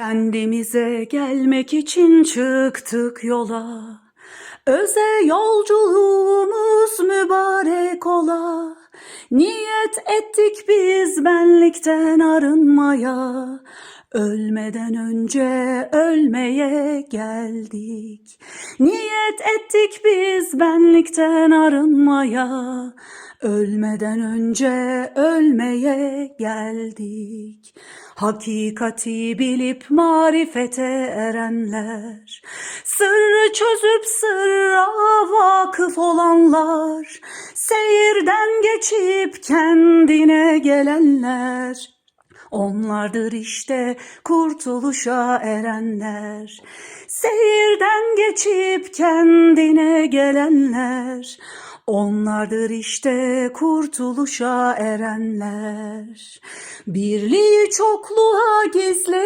Kendimize gelmek için çıktık yola. Öze yolculuğumuz Niyet ettik biz benlikten arınmaya. Ölmeden önce ölmeye geldik. Niyet ettik biz benlikten arınmaya. Ölmeden önce ölmeye geldik. Hakikati bilip marifete erenler, sırrı çözüp sırra vakıf olanlar, seyirden geçip kendine gelenler, Onlardır işte kurtuluşa erenler. Seyirden geçip kendine gelenler. Onlardır işte kurtuluşa erenler. Birliği çokluğa gizledik.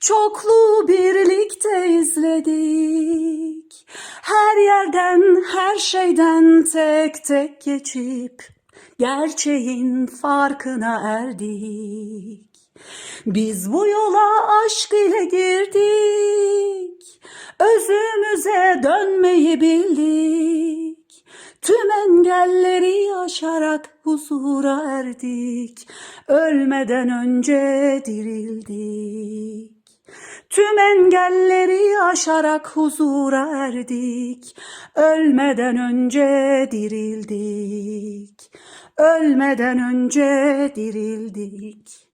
Çokluğu birlikte izledik. Her yerden, her şeyden tek tek geçip gerçeğin farkına erdik. Biz bu yola aşk ile girdik. Özümüze dönmeyi bildik. Tüm engelleri aşarak huzura erdik. Ölmeden önce dirildik. Tüm engelleri aşarak huzura erdik. Ölmeden önce dirildik. Ölmeden önce dirildik.